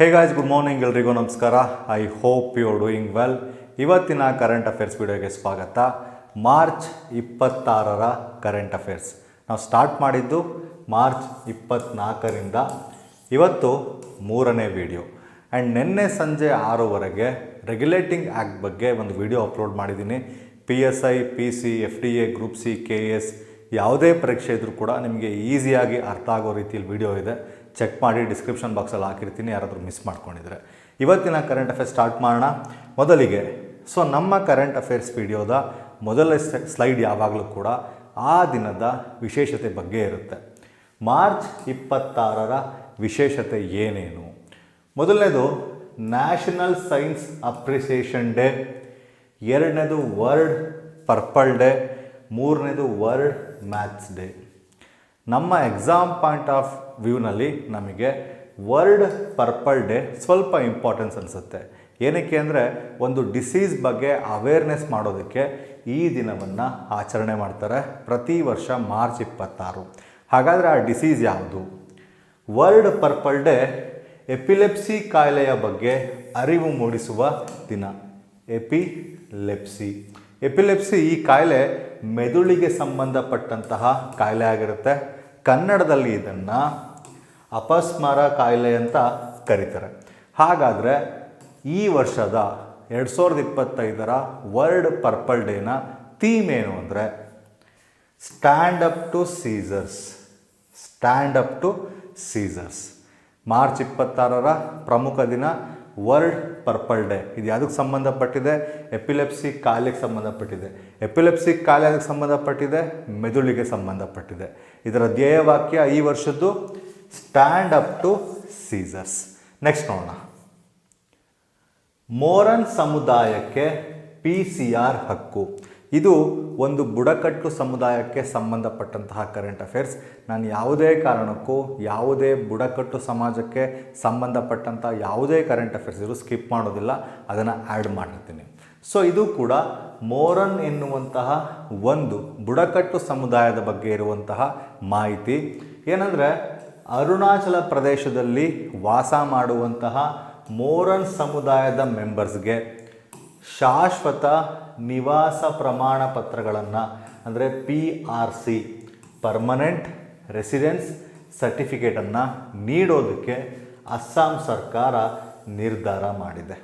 Hey guys good morning ಎಲ್ರಿಗೂ ನಮಸ್ಕಾರ. I hope you are doing well ಇವತ್ತಿನ current affairs ವಿಡಿಯೋಗೆ ಸ್ವಾಗತ. ಮಾರ್ಚ್ ಇಪ್ಪತ್ತಾರರ ಕರೆಂಟ್ ಅಫೇರ್ಸ್ ನಾವು ಸ್ಟಾರ್ಟ್ ಮಾಡಿದ್ದು ಮಾರ್ಚ್ ಇಪ್ಪತ್ತ್ನಾಲ್ಕರಿಂದ ಇವತ್ತು ಮೂರನೇ ವಿಡಿಯೋ ಆ್ಯಂಡ್ ನಿನ್ನೆ ಸಂಜೆ ಆರೂವರೆಗೆ ರೆಗ್ಯುಲೇಟಿಂಗ್ ಆ್ಯಕ್ಟ್ ಬಗ್ಗೆ ಒಂದು ವಿಡಿಯೋ ಅಪ್ಲೋಡ್ ಮಾಡಿದ್ದೀನಿ. P S I P C F D A group C K S ಯಾವುದೇ ಪರೀಕ್ಷೆ ಇದ್ದರೂ ಕೂಡ ನಿಮಗೆ ಈಸಿಯಾಗಿ ಅರ್ಥ ಆಗೋ ರೀತಿಯಲ್ಲಿ ವಿಡಿಯೋ ಇದೆ. ಚೆಕ್ ಮಾಡಿ ಡಿಸ್ಕ್ರಿಪ್ಷನ್ ಬಾಕ್ಸಲ್ಲಿ ಹಾಕಿರ್ತೀನಿ, ಯಾರಾದರೂ ಮಿಸ್ ಮಾಡ್ಕೊಂಡಿದ್ರೆ. ಇವತ್ತಿನ ಕರೆಂಟ್ ಅಫೇರ್ಸ್ ಸ್ಟಾರ್ಟ್ ಮಾಡೋಣ. ಮೊದಲಿಗೆ ಸೊ ನಮ್ಮ ಕರೆಂಟ್ ಅಫೇರ್ಸ್ ವಿಡಿಯೋದ ಮೊದಲ ಸ್ಲೈಡ್ ಯಾವಾಗಲೂ ಕೂಡ ಆ ದಿನದ ವಿಶೇಷತೆ ಬಗ್ಗೆ ಇರುತ್ತೆ. ಮಾರ್ಚ್ ಇಪ್ಪತ್ತಾರರ ವಿಶೇಷತೆ ಏನೇನು? ಮೊದಲನೇದು ನ್ಯಾಷನಲ್ ಸೈನ್ಸ್ ಅಪ್ರಿಸಿಯೇಷನ್ ಡೇ ಎರಡನೇದು ವರ್ಲ್ಡ್ ಪರ್ಪಲ್ ಡೇ ಮೂರನೇದು ವರ್ಲ್ಡ್ ಮ್ಯಾಥ್ಸ್ ಡೇ ನಮ್ಮ ಎಕ್ಸಾಮ್ ಪಾಯಿಂಟ್ ಆಫ್ ವ್ಯೂನಲ್ಲಿ ನಮಗೆ ವರ್ಲ್ಡ್ ಪರ್ಪಲ್ ಡೇ ಸ್ವಲ್ಪ ಇಂಪಾರ್ಟೆನ್ಸ್ ಅನಿಸುತ್ತೆ. ಏನಕ್ಕೆ ಅಂದರೆ ಒಂದು ಡಿಸೀಸ್ ಬಗ್ಗೆ ಅವೇರ್ನೆಸ್ ಮಾಡೋದಕ್ಕೆ ಈ ದಿನವನ್ನು ಆಚರಣೆ ಮಾಡ್ತಾರೆ ಪ್ರತಿ ವರ್ಷ ಮಾರ್ಚ್ ಇಪ್ಪತ್ತಾರು. ಹಾಗಾದರೆ ಆ ಡಿಸೀಸ್ ಯಾವುದು? ವರ್ಲ್ಡ್ ಪರ್ಪಲ್ ಡೇ ಎಪಿಲೆಪ್ಸಿ ಕಾಯಿಲೆಯ ಬಗ್ಗೆ ಅರಿವು ಮೂಡಿಸುವ ದಿನ. ಎಪಿಲೆಪ್ಸಿ ಎಪಿಲೆಪ್ಸಿ ಈ ಕಾಯಿಲೆ ಮೆದುಳಿಗೆ ಸಂಬಂಧಪಟ್ಟಂತಹ ಕಾಯಿಲೆ ಆಗಿರುತ್ತೆ. ಕನ್ನಡದಲ್ಲಿ ಇದನ್ನು ಅಪಸ್ಮಾರ ಕಾಯಿಲೆ ಅಂತ ಕರೀತಾರೆ. ಹಾಗಾದರೆ ಈ ವರ್ಷದ ಎರಡು ಸಾವಿರದ ಇಪ್ಪತ್ತೈದರ ವರ್ಲ್ಡ್ ಪರ್ಪಲ್ ಡೇನ ಥೀಮ್ ಏನು ಅಂದರೆ stand up to seizures. Stand up to seizures. March ಇಪ್ಪತ್ತಾರರ ಪ್ರಮುಖ ದಿನ ವರ್ಲ್ಡ್ ಪರ್ಪಲ್ ಡೇ. ಇದು ಯಾವುದಕ್ಕೆ ಸಂಬಂಧಪಟ್ಟಿದೆ? ಎಪಿಲೆಪ್ಸಿ ಕಾಯಿಲೆಗೆ ಸಂಬಂಧಪಟ್ಟಿದೆ. ಎಪಿಲೆಪ್ಸಿ ಕಾಯಿಲೆ ಅದಕ್ಕೆ ಸಂಬಂಧಪಟ್ಟಿದೆ? ಮೆದುಳಿಗೆ ಸಂಬಂಧಪಟ್ಟಿದೆ. ಇದರ ಧ್ಯೇಯವಾಕ್ಯ ಈ ವರ್ಷದ್ದು stand up to seizures next ನೋಡೋಣ. ಮೋರನ್ ಸಮುದಾಯಕ್ಕೆ ಪಿ ಸಿ ಆರ್ ಹಕ್ಕು. ಇದು ಒಂದು ಬುಡಕಟ್ಟು ಸಮುದಾಯಕ್ಕೆ ಸಂಬಂಧಪಟ್ಟಂತಹ ಕರೆಂಟ್ ಅಫೇರ್ಸ್ ನಾನು ಯಾವುದೇ ಕಾರಣಕ್ಕೂ ಯಾವುದೇ ಬುಡಕಟ್ಟು ಸಮಾಜಕ್ಕೆ ಸಂಬಂಧಪಟ್ಟಂಥ ಯಾವುದೇ ಕರೆಂಟ್ ಅಫೇರ್ಸ್ ಇರು ಸ್ಕಿಪ್ ಮಾಡೋದಿಲ್ಲ. ಅದನ್ನು ಆ್ಯಡ್ ಮಾಡಿರ್ತೀನಿ ಸೊ ಇದು ಕೂಡ ಮೋರನ್ ಎನ್ನುವಂತಹ ಒಂದು ಬುಡಕಟ್ಟು ಸಮುದಾಯದ ಬಗ್ಗೆ ಇರುವಂತಹ ಮಾಹಿತಿ. ಏನಂದರೆ ಅರುಣಾಚಲ ಪ್ರದೇಶದಲ್ಲಿ ವಾಸ ಮಾಡುವಂತಹ ಮೋರನ್ ಸಮುದಾಯದ ಮೆಂಬರ್ಸ್ಗೆ ಶಾಶ್ವತ ನಿವಾಸ ಪ್ರಮಾಣ ಪತ್ರಗಳನ್ನು, ಅಂದರೆ P R C permanent residence ಸರ್ಟಿಫಿಕೇಟನ್ನು ನೀಡೋದಕ್ಕೆ ಅಸ್ಸಾಂ ಸರ್ಕಾರ ನಿರ್ಧಾರ ಮಾಡಿದೆ.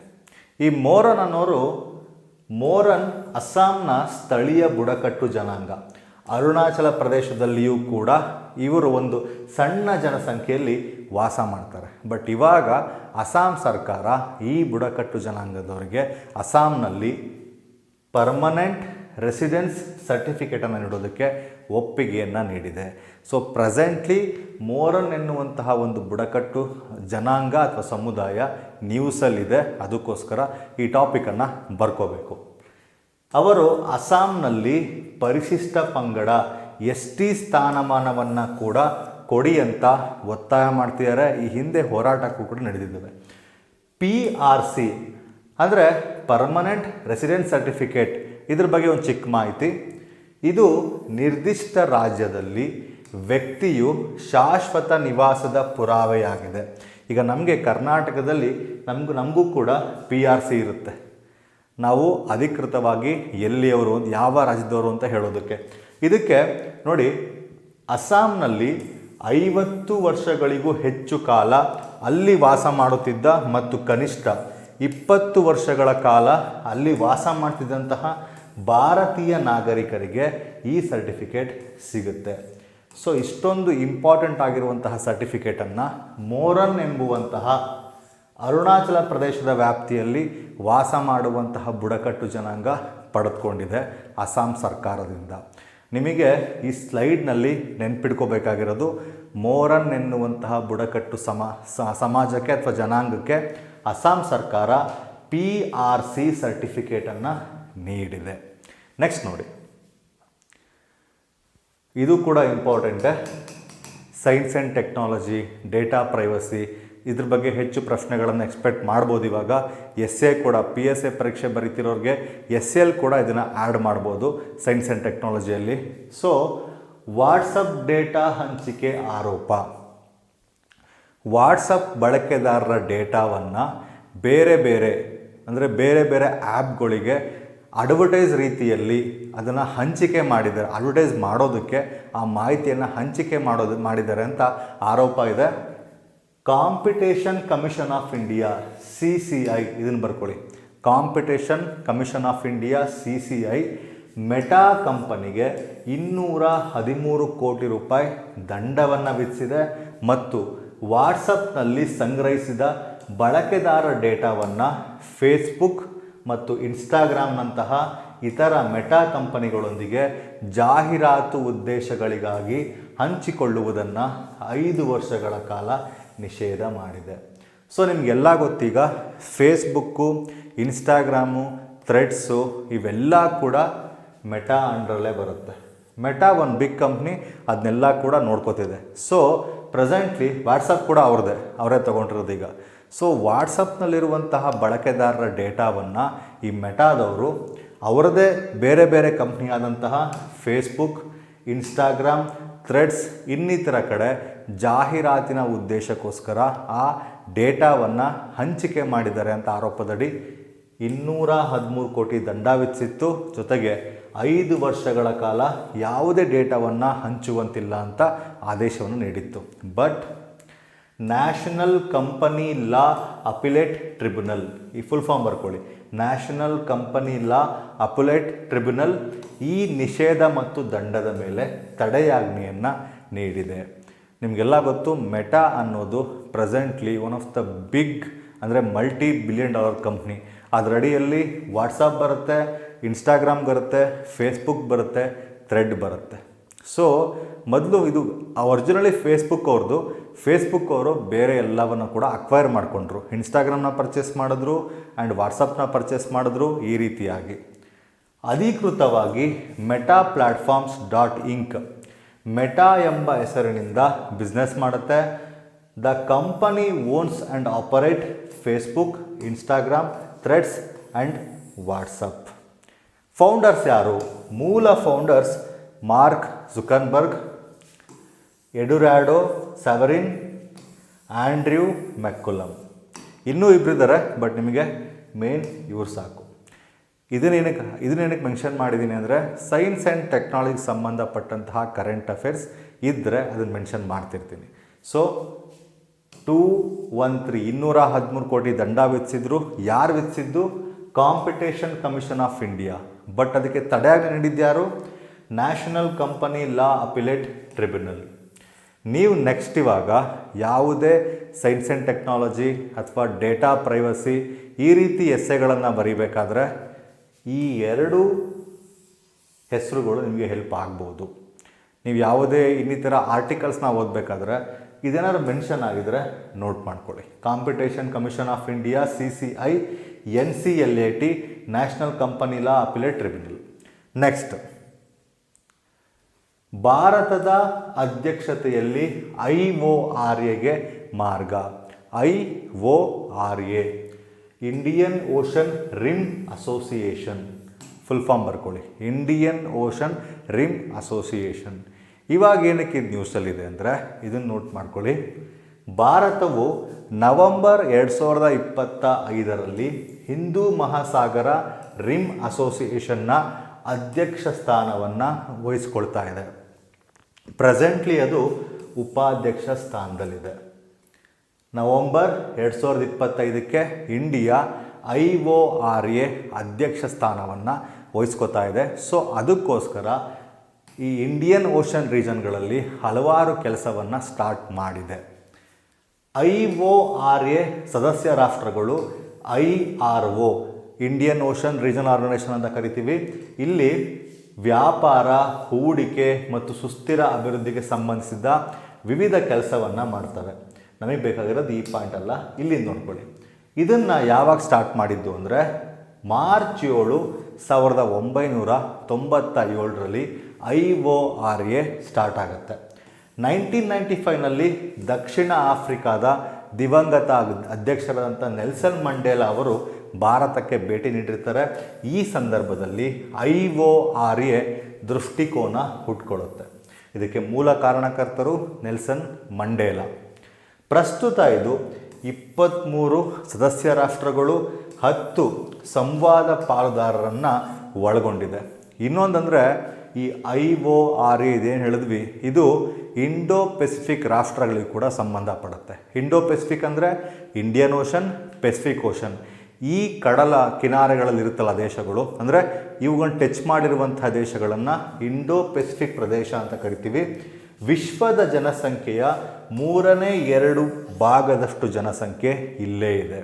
ಈ ಮೋರನ್ ಅನ್ನೋರು ಮೋರನ್ ಅಸ್ಸಾಂನ ಸ್ಥಳೀಯ ಬುಡಕಟ್ಟು ಜನಾಂಗ. ಅರುಣಾಚಲ ಪ್ರದೇಶದಲ್ಲಿಯೂ ಕೂಡ ಇವರು ಒಂದು ಸಣ್ಣ ಜನಸಂಖ್ಯೆಯಲ್ಲಿ ವಾಸ ಮಾಡ್ತಾರೆ. ಬಟ್ ಇವಾಗ ಅಸ್ಸಾಂ ಸರ್ಕಾರ ಈ ಬುಡಕಟ್ಟು ಜನಾಂಗದವರಿಗೆ ಅಸ್ಸಾಂನಲ್ಲಿ ಪರ್ಮನೆಂಟ್ ರೆಸಿಡೆನ್ಸ್ ಸರ್ಟಿಫಿಕೇಟನ್ನು ನೀಡೋದಕ್ಕೆ ಒಪ್ಪಿಗೆಯನ್ನು ನೀಡಿದೆ. ಸೊ ಪ್ರೆಸೆಂಟ್ಲಿ ಮೋರನ್ ಎನ್ನುವಂತಹ ಒಂದು ಬುಡಕಟ್ಟು ಜನಾಂಗ ಅಥವಾ ಸಮುದಾಯ ನ್ಯೂಸಲ್ಲಿದೆ ಅದಕ್ಕೋಸ್ಕರ ಈ ಟಾಪಿಕನ್ನು ಬರ್ಕೋಬೇಕು. ಅವರು ಅಸ್ಸಾಂನಲ್ಲಿ ಪರಿಶಿಷ್ಟ ಪಂಗಡ ಎಸ್ ಟಿ ಸ್ಥಾನಮಾನವನ್ನು ಕೂಡ ಕೊಡಿ ಅಂತ ಒತ್ತಾಯ ಮಾಡ್ತಿದ್ದಾರೆ. ಈ ಹಿಂದೆ ಹೋರಾಟಕ್ಕೂ ಕೂಡ ನಡೆದಿದ್ದಾವೆ. ಪಿ ಆರ್ ಸಿ ಅಂದರೆ ಪರ್ಮನೆಂಟ್ ರೆಸಿಡೆಂಟ್ ಸರ್ಟಿಫಿಕೇಟ್ ಇದ್ರ ಬಗ್ಗೆ ಒಂದು ಚಿಕ್ಕ ಮಾಹಿತಿ. ಇದು ನಿರ್ದಿಷ್ಟ ರಾಜ್ಯದಲ್ಲಿ ವ್ಯಕ್ತಿಯು ಶಾಶ್ವತ ನಿವಾಸದ ಪುರಾವೆಯಾಗಿದೆ. ಈಗ ನಮಗೆ ಕರ್ನಾಟಕದಲ್ಲಿ ನಮಗೂ ನಮಗೂ ಕೂಡ ಪಿ ಆರ್ ಸಿ ಇರುತ್ತೆ. ನಾವು ಅಧಿಕೃತವಾಗಿ ಎಲ್ಲಿಯವರು, ಯಾವ ರಾಜ್ಯದವರು ಅಂತ ಹೇಳೋದಕ್ಕೆ. ಇದಕ್ಕೆ ನೋಡಿ, ಅಸ್ಸಾಂನಲ್ಲಿ ಐವತ್ತು ವರ್ಷಗಳಿಗೂ ಹೆಚ್ಚು ಕಾಲ ಅಲ್ಲಿ ವಾಸ ಮಾಡುತ್ತಿದ್ದ ಮತ್ತು ಕನಿಷ್ಠ ಇಪ್ಪತ್ತು ವರ್ಷಗಳ ಕಾಲ ಅಲ್ಲಿ ವಾಸ ಮಾಡ್ತಿದ್ದಂತಹ ಭಾರತೀಯ ನಾಗರಿಕರಿಗೆ ಈ ಸರ್ಟಿಫಿಕೇಟ್ ಸಿಗುತ್ತೆ. ಸೊ ಇಷ್ಟೊಂದು ಇಂಪಾರ್ಟೆಂಟ್ ಆಗಿರುವಂತಹ ಸರ್ಟಿಫಿಕೇಟನ್ನು ಮೋರನ್ ಎಂಬುವಂತಹ ಅರುಣಾಚಲ ಪ್ರದೇಶದ ವ್ಯಾಪ್ತಿಯಲ್ಲಿ ವಾಸ ಮಾಡುವಂತಹ ಬುಡಕಟ್ಟು ಜನಾಂಗ ಪಡೆದುಕೊಂಡಿದೆ ಅಸ್ಸಾಂ ಸರ್ಕಾರದಿಂದ. ನಿಮಗೆ ಈ ಸ್ಲೈಡ್ನಲ್ಲಿ ನೆನ್ಪಿಟ್ಕೋಬೇಕಾಗಿರೋದು ಮೋರನ್ ಎನ್ನುವಂತಹ ಬುಡಕಟ್ಟು ಸಮ ಸಮಾಜಕ್ಕೆ ಅಥವಾ ಜನಾಂಗಕ್ಕೆ ಅಸ್ಸಾಂ ಸರ್ಕಾರ ಪಿ ಆರ್ ಸಿ ಸರ್ಟಿಫಿಕೇಟನ್ನು ನೀಡಿದೆ. ನೆಕ್ಸ್ಟ್ ನೋಡಿ. ಇದು ಕೂಡ ಇಂಪಾರ್ಟೆಂಟೆ. Science and technology, data privacy ಇದ್ರ ಬಗ್ಗೆ ಹೆಚ್ಚು ಪ್ರಶ್ನೆಗಳನ್ನು ಎಕ್ಸ್ಪೆಕ್ಟ್ ಮಾಡ್ಬೋದು ಇವಾಗ. ಎಸ್ ಎ ಕೂಡ ಪಿ ಎಸ್ ಎ ಪರೀಕ್ಷೆ ಬರೀತಿರೋರಿಗೆ ಎಸ್ ಎಲ್ ಕೂಡ ಇದನ್ನು ಆ್ಯಡ್ ಮಾಡ್ಬೋದು ಸೈನ್ಸ್ ಆ್ಯಂಡ್ ಟೆಕ್ನಾಲಜಿಯಲ್ಲಿ ಸೊ ವಾಟ್ಸಪ್ ಡೇಟಾ ಹಂಚಿಕೆ ಆರೋಪ. ವಾಟ್ಸಪ್ ಬಳಕೆದಾರರ ಡೇಟಾವನ್ನು ಬೇರೆ ಬೇರೆ, ಅಂದರೆ ಬೇರೆ ಬೇರೆ ಆ್ಯಪ್ಗಳಿಗೆ ಅಡ್ವರ್ಟೈಸ್ ರೀತಿಯಲ್ಲಿ ಅದನ್ನು ಹಂಚಿಕೆ ಮಾಡಿದ್ದಾರೆ. ಅಡ್ವರ್ಟೈಸ್ ಮಾಡೋದಕ್ಕೆ ಆ ಮಾಹಿತಿಯನ್ನು ಹಂಚಿಕೆ ಮಾಡೋದು, ಮಾಡಿದ್ದಾರೆ ಅಂತ ಆರೋಪ ಇದೆ. Competition commission of India C C I ಇದನ್ನು ಬರ್ಕೊಳ್ಳಿ. Competition commission of India C C I Meta ಕಂಪನಿಗೆ ಇನ್ನೂರ ಹದಿಮೂರು ಕೋಟಿ ರೂಪಾಯಿ ದಂಡವನ್ನು ವಿಧಿಸಿದೆ ಮತ್ತು ವಾಟ್ಸಪ್ನಲ್ಲಿ ಸಂಗ್ರಹಿಸಿದ ಬಳಕೆದಾರ ಡೇಟಾವನ್ನು ಫೇಸ್ಬುಕ್ ಮತ್ತು ಇನ್ಸ್ಟಾಗ್ರಾಮ್ನಂತಹ ಇತರ ಮೆಟಾ ಕಂಪನಿಗಳೊಂದಿಗೆ ಜಾಹೀರಾತು ಉದ್ದೇಶಗಳಿಗಾಗಿ ಹಂಚಿಕೊಳ್ಳುವುದನ್ನು ಐದು ವರ್ಷಗಳ ಕಾಲ ನಿಷೇಧ ಮಾಡಿದೆ. ಸೊ ನಿಮಗೆಲ್ಲ ಗೊತ್ತೀಗ ಫೇಸ್ಬುಕ್ಕು ಇನ್ಸ್ಟಾಗ್ರಾಮು ಥ್ರೆಡ್ಸು ಇವೆಲ್ಲ ಕೂಡ ಮೆಟಾ ಅಂಡ್ರಲ್ಲೇ ಬರುತ್ತೆ. ಮೆಟಾ ಒಂದು ಬಿಗ್ ಕಂಪ್ನಿ ಅದನ್ನೆಲ್ಲ ಕೂಡ ನೋಡ್ಕೋತಿದೆ. ಸೊ ಪ್ರೆಸೆಂಟ್ಲಿ ವಾಟ್ಸಪ್ ಕೂಡ ಅವ್ರದ್ದೇ ಅವರೇ ತೊಗೊಂಡಿರೋದು ಈಗ ಸೊ ವಾಟ್ಸಪ್ನಲ್ಲಿರುವಂತಹ ಬಳಕೆದಾರರ ಡೇಟಾವನ್ನು ಈ ಮೆಟಾದವರು ಅವರದೇ ಬೇರೆ ಬೇರೆ ಕಂಪ್ನಿ ಆದಂತಹ ಫೇಸ್ಬುಕ್ ಇನ್ಸ್ಟಾಗ್ರಾಮ್ ಥ್ರೆಡ್ಸ್ ಇನ್ನಿತರ ಕಡೆ ಜಾಹೀರಾತಿನ ಉದ್ದೇಶಕ್ಕೋಸ್ಕರ ಆ ಡೇಟಾವನ್ನು ಹಂಚಿಕೆ ಮಾಡಿದ್ದಾರೆ ಅಂತ ಆರೋಪದಡಿ ಇನ್ನೂರ ಹದಿಮೂರು ಕೋಟಿ ದಂಡ ವಿಧಿಸಿತ್ತು. ಜೊತೆಗೆ ಐದು ವರ್ಷಗಳ ಕಾಲ ಯಾವುದೇ ಡೇಟಾವನ್ನು ಹಂಚುವಂತಿಲ್ಲ ಅಂತ ಆದೇಶವನ್ನು ನೀಡಿತ್ತು. But national company law appellate tribunal, ಈ ಫುಲ್ ಫಾರ್ಮ್ ಬರ್ಕೊಳ್ಳಿ. National company law appellate tribunal ಈ ನಿಷೇಧ ಮತ್ತು ದಂಡದ ಮೇಲೆ ತಡೆಯಾಜ್ಞೆಯನ್ನು ನೀಡಿದೆ. ನಿಮಗೆಲ್ಲ ಗೊತ್ತು ಮೆಟಾ ಅನ್ನೋದು presently one of the big ಅಂದರೆ ಮಲ್ಟಿ ಬಿಲಿಯನ್ ಡಾಲರ್ ಕಂಪ್ನಿ ಅದರಡಿಯಲ್ಲಿ ವಾಟ್ಸಪ್ ಬರುತ್ತೆ ಇನ್ಸ್ಟಾಗ್ರಾಮ್ ಬರುತ್ತೆ ಫೇಸ್ಬುಕ್ ಬರುತ್ತೆ ಥ್ರೆಡ್ ಬರುತ್ತೆ. ಸೊ ಮೊದಲು ಇದು ಒರಿಜಿನಲಿ ಫೇಸ್ಬುಕ್ ಅವ್ರದ್ದು ಫೇಸ್ಬುಕ್ ಅವರು ಬೇರೆ ಎಲ್ಲವನ್ನು ಕೂಡ ಅಕ್ವೈರ್ ಮಾಡಿಕೊಂಡ್ರು. ಇನ್ಸ್ಟಾಗ್ರಾಮ್ನ ಪರ್ಚೇಸ್ ಮಾಡಿದ್ರು ಆ್ಯಂಡ್ ವಾಟ್ಸಪ್ನ ಪರ್ಚೇಸ್ ಮಾಡಿದ್ರು ಈ ರೀತಿಯಾಗಿ. ಅಧಿಕೃತವಾಗಿ Meta platforms dot inc Meta ಎಂಬ ಹೆಸರಿನಿಂದ ಬಿಸ್ನೆಸ್ ಮಾಡುತ್ತೆ. The company owns and operate Facebook Instagram Threads and WhatsApp founders ಯಾರು? ಮೂಲ founders Mark Zuckerberg Eduardo Saverin, Andrew McCollum. ಇನ್ನೂ ಇಬ್ಬರಿದ್ದಾರೆ ಬಟ್ ನಿಮಗೆ ಮೇನ್ ಇವ್ರು ಸಾಕು. ಇದನ್ನೇನಕ್ಕೆ ಇದನ್ನೇನಕ್ಕೆ ಮೆನ್ಷನ್ ಮಾಡಿದ್ದೀನಿ ಅಂದರೆ ಸೈನ್ಸ್ ಆ್ಯಂಡ್ ಟೆಕ್ನಾಲಜಿಗೆ ಸಂಬಂಧಪಟ್ಟಂತಹ ಕರೆಂಟ್ ಅಫೇರ್ಸ್ ಇದ್ದರೆ ಅದನ್ನು ಮೆನ್ಷನ್ ಮಾಡ್ತಿರ್ತೀನಿ. ಸೊ ಟೂ ಒನ್ ತ್ರೀ ಇನ್ನೂರ ಹದಿಮೂರು ಕೋಟಿ ದಂಡ ವಿಧಿಸಿದ್ರು. ಯಾರು ವಿಧಿಸಿದ್ದು? Competition commission of India but ಅದಕ್ಕೆ ತಡೆಯಾಗಿ ನೀಡಿದ್ಯಾರು national company law appellate tribunal ನೀವು ನೆಕ್ಸ್ಟ್ ಇವಾಗ ಯಾವುದೇ ಸೈನ್ಸ್ ಆ್ಯಂಡ್ ಟೆಕ್ನಾಲಜಿ ಅಥವಾ ಡೇಟಾ ಪ್ರೈವಸಿ ಈ ರೀತಿ ಎಸ್ಸೆಗಳನ್ನು ಬರೀಬೇಕಾದ್ರೆ ಈ ಎರಡು ಹೆಸರುಗಳು ನಿಮಗೆ ಹೆಲ್ಪ್ ಆಗ್ಬೋದು. ನೀವು ಯಾವುದೇ ಇನ್ನಿತರ ಆರ್ಟಿಕಲ್ಸ್ನ ಓದಬೇಕಾದ್ರೆ ಇದೇನಾದ್ರು ಮೆನ್ಷನ್ ಆಗಿದ್ರೆ ನೋಟ್ ಮಾಡ್ಕೊಳ್ಳಿ. Competition commission of India C C I N C L A T national company law appellate tribunal next ಭಾರತದ ಅಧ್ಯಕ್ಷತೆಯಲ್ಲಿ ಐ ಒ ಆರ್ ಎಗೆ ಮಾರ್ಗ. I O R A. Indian ocean rim association full form ಬರ್ಕೊಳ್ಳಿ. Indian ocean rim association ಇವಾಗ ಏನಕ್ಕೆ ಇದು ನ್ಯೂಸಲ್ಲಿದೆ ಅಂದರೆ ಇದನ್ನು ನೋಟ್ ಮಾಡ್ಕೊಳ್ಳಿ. ಭಾರತವು ನವೆಂಬರ್ ಎರಡು ಸಾವಿರದ ಇಪ್ಪತ್ತ ಐದರಲ್ಲಿ ಹಿಂದೂ ಮಹಾಸಾಗರ ರಿಮ್ ಅಸೋಸಿಯೇಷನ್ನ ಅಧ್ಯಕ್ಷ ಸ್ಥಾನವನ್ನು ವಹಿಸ್ಕೊಳ್ತಾ ಇದೆ. ಪ್ರೆಸೆಂಟ್ಲಿ ಅದು ಉಪಾಧ್ಯಕ್ಷ ಸ್ಥಾನದಲ್ಲಿದೆ. ನವಂಬರ್ ಎರಡು ಸಾವಿರದ ಇಪ್ಪತ್ತೈದಕ್ಕೆ India I O R A ಅಧ್ಯಕ್ಷ ಸ್ಥಾನವನ್ನು ವಹಿಸ್ಕೋತಾ ಇದೆ. ಸೊ ಅದಕ್ಕೋಸ್ಕರ ಈ ಇಂಡಿಯನ್ ಓಷನ್ ರೀಜನ್ಗಳಲ್ಲಿ ಹಲವಾರು ಕೆಲಸವನ್ನು ಸ್ಟಾರ್ಟ್ ಮಾಡಿದೆ. ಐ ಒ ಆರ್ ಎ ಸದಸ್ಯ ರಾಷ್ಟ್ರಗಳು I R O Indian ocean region organisation ಅಂತ ಕರಿತೀವಿ. ಇಲ್ಲಿ ವ್ಯಾಪಾರ, ಹೂಡಿಕೆ ಮತ್ತು ಸುಸ್ಥಿರ ಅಭಿವೃದ್ಧಿಗೆ ಸಂಬಂಧಿಸಿದ ವಿವಿಧ ಕೆಲಸವನ್ನು ಮಾಡ್ತವೆ. ನಮಗೆ ಬೇಕಾಗಿರೋದು ಈ ಪಾಯಿಂಟ್ ಅಲ್ಲ ಇಲ್ಲಿ ನೋಡ್ಕೊಳ್ಳಿ. ಇದನ್ನು ಯಾವಾಗ ಸ್ಟಾರ್ಟ್ ಮಾಡಿದ್ದು ಅಂದರೆ ಮಾರ್ಚ್ ಏಳು ಸಾವಿರದ ಒಂಬೈನೂರ ತೊಂಬತ್ತ ಏಳರಲ್ಲಿ I O R A start ಆಗುತ್ತೆ. ನೈನ್ಟೀನ್ ನೈಂಟಿ ಫೈವ್ನಲ್ಲಿ ದಕ್ಷಿಣ ಆಫ್ರಿಕಾದ ದಿವಂಗತ ಅಧ್ಯಕ್ಷರಾದಂಥ ನೆಲ್ಸನ್ ಮಂಡೇಲಾ ಅವರು ಭಾರತಕ್ಕೆ ಭೇಟಿ ನೀಡಿರ್ತಾರೆ. ಈ ಸಂದರ್ಭದಲ್ಲಿ ಐ ಒ ಆರ್ ಎ ದೃಷ್ಟಿಕೋನ ಹುಟ್ಕೊಳ್ಳುತ್ತೆ. ಇದಕ್ಕೆ ಮೂಲ ಕಾರಣಕರ್ತರು ನೆಲ್ಸನ್ ಮಂಡೇಲಾ. ಪ್ರಸ್ತುತ ಇದು ಇಪ್ಪತ್ತ್ಮೂರು ಸದಸ್ಯ ರಾಷ್ಟ್ರಗಳು ಹತ್ತು ಸಂವಾದ ಪಾಲುದಾರರನ್ನು ಒಳಗೊಂಡಿದೆ. ಇನ್ನೊಂದಂದರೆ ಈ ಐ ಒ ಆರ್ ಇದೇನು ಹೇಳಿದ್ವಿ? ಇದು ಇಂಡೋ ಪೆಸಿಫಿಕ್ ರಾಷ್ಟ್ರಗಳಿಗೆ ಕೂಡ ಸಂಬಂಧಪಡುತ್ತೆ ಇಂಡೋ ಪೆಸಿಫಿಕ್ ಅಂದರೆ ಇಂಡಿಯನ್ ಓಷನ್, ಪೆಸಿಫಿಕ್ ಓಷನ್. ಈ ಕಡಲ ಕಿನಾರೆಗಳಲ್ಲಿರುತ್ತಲ್ಲ ದೇಶಗಳು, ಅಂದರೆ ಇವುಗಳನ್ನ ಟಚ್ ಮಾಡಿರುವಂಥ ದೇಶಗಳನ್ನು ಇಂಡೋ ಪೆಸಿಫಿಕ್ ಪ್ರದೇಶ ಅಂತ ಕರಿತೀವಿ. ವಿಶ್ವದ ಜನಸಂಖ್ಯೆಯ ಮೂರನೇ ಎರಡು ಭಾಗದಷ್ಟು ಜನಸಂಖ್ಯೆ ಇಲ್ಲೇ ಇದೆ.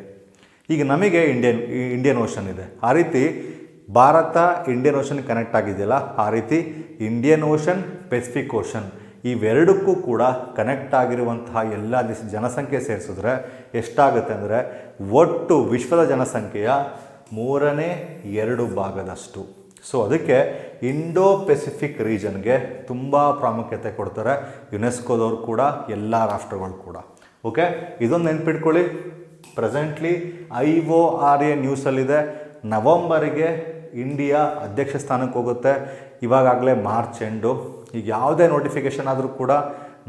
ಈಗ ನಮಗೆ ಇಂಡಿಯನ್ ಇಂಡಿಯನ್ ಓಷನ್ ಇದೆ. ಆ ರೀತಿ ಭಾರತ, ಇಂಡಿಯನ್ ಓಷನ್ ಕನೆಕ್ಟ್ ಆಗಿದೆಯಲ್ಲ, ಆ ರೀತಿ ಇಂಡಿಯನ್ ಓಷನ್, ಪೆಸಿಫಿಕ್ ಓಷನ್ ಇವೆರಡಕ್ಕೂ ಕೂಡ ಕನೆಕ್ಟ್ ಆಗಿರುವಂತಹ ಎಲ್ಲ ದೇಶ ಜನಸಂಖ್ಯೆ ಸೇರಿಸಿದ್ರೆ ಎಷ್ಟಾಗುತ್ತೆ ಅಂದರೆ ಒಟ್ಟು ವಿಶ್ವದ ಜನಸಂಖ್ಯೆಯ ಮೂರನೇ ಎರಡು ಭಾಗದಷ್ಟು. ಸೊ ಅದಕ್ಕೆ ಇಂಡೋ ಪೆಸಿಫಿಕ್ ರೀಜನ್ಗೆ ತುಂಬ ಪ್ರಾಮುಖ್ಯತೆ ಕೊಡ್ತಾರೆ ಯುನೆಸ್ಕೋದವ್ರು ಕೂಡ, ಎಲ್ಲ ರಾಷ್ಟ್ರಗಳು ಕೂಡ. ಓಕೆ ಇದೊಂದು ನೆನ್ಪಿಟ್ಕೊಳ್ಳಿ. Presently I O R A ನ್ಯೂಸಲ್ಲಿದೆ ನವಂಬರಿಗೆ ಇಂಡಿಯಾ ಅಧ್ಯಕ್ಷ ಸ್ಥಾನಕ್ಕೆ ಹೋಗುತ್ತೆ. ಇವಾಗಲೇ ಮಾರ್ಚ್ ಎಂಡು ಈಗ ಯಾವುದೇ ನೋಟಿಫಿಕೇಷನ್ ಆದರೂ ಕೂಡ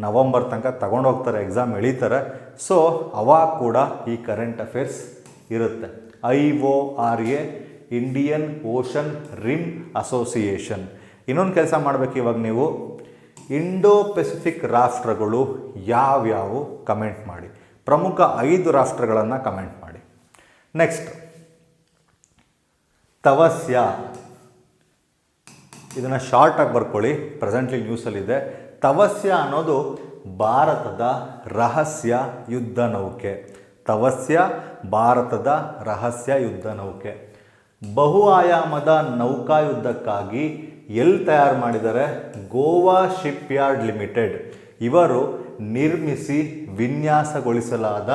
ನವಂಬರ್ ತನಕ ತಗೊಂಡೋಗ್ತಾರೆ ಎಕ್ಸಾಮ್ ಎಳೀತಾರೆ. ಸೊ ಅವಾಗ ಕೂಡ ಈ ಕರೆಂಟ್ ಅಫೇರ್ಸ್ ಇರುತ್ತೆ. I O R A Indian ocean rim association ಇನ್ನೊಂದು ಕೆಲಸ ಮಾಡಬೇಕು ಇವಾಗ ನೀವು. ಇಂಡೋ ಪೆಸಿಫಿಕ್ ರಾಷ್ಟ್ರಗಳು ಯಾವ್ಯಾವು ಕಮೆಂಟ್ ಮಾಡಿ. ಪ್ರಮುಖ ಐದು ರಾಷ್ಟ್ರಗಳನ್ನು ಕಮೆಂಟ್ ಮಾಡಿ. ನೆಕ್ಸ್ಟ್ ತವಸ್ಯ. ಇದನ್ನು ಶಾರ್ಟಾಗಿ ಬರ್ಕೊಳ್ಳಿ. ಪ್ರೆಸೆಂಟ್ಲಿ ನ್ಯೂಸಲ್ಲಿದೆ ತವಸ್ಯ ಅನ್ನೋದು ಭಾರತದ ರಹಸ್ಯ ಯುದ್ಧ ನೌಕೆ. ತವಸ್ಯ ಭಾರತದ ರಹಸ್ಯ ಯುದ್ಧ ನೌಕೆ. ಬಹು ಆಯಾಮದ ನೌಕಾಯುದ್ಧಕ್ಕಾಗಿ ಎಲ್ಲಿ ತಯಾರು ಮಾಡಿದ್ದಾರೆ? Goa shipyard limited. ಇವರು ನಿರ್ಮಿಸಿ ವಿನ್ಯಾಸಗೊಳಿಸಲಾದ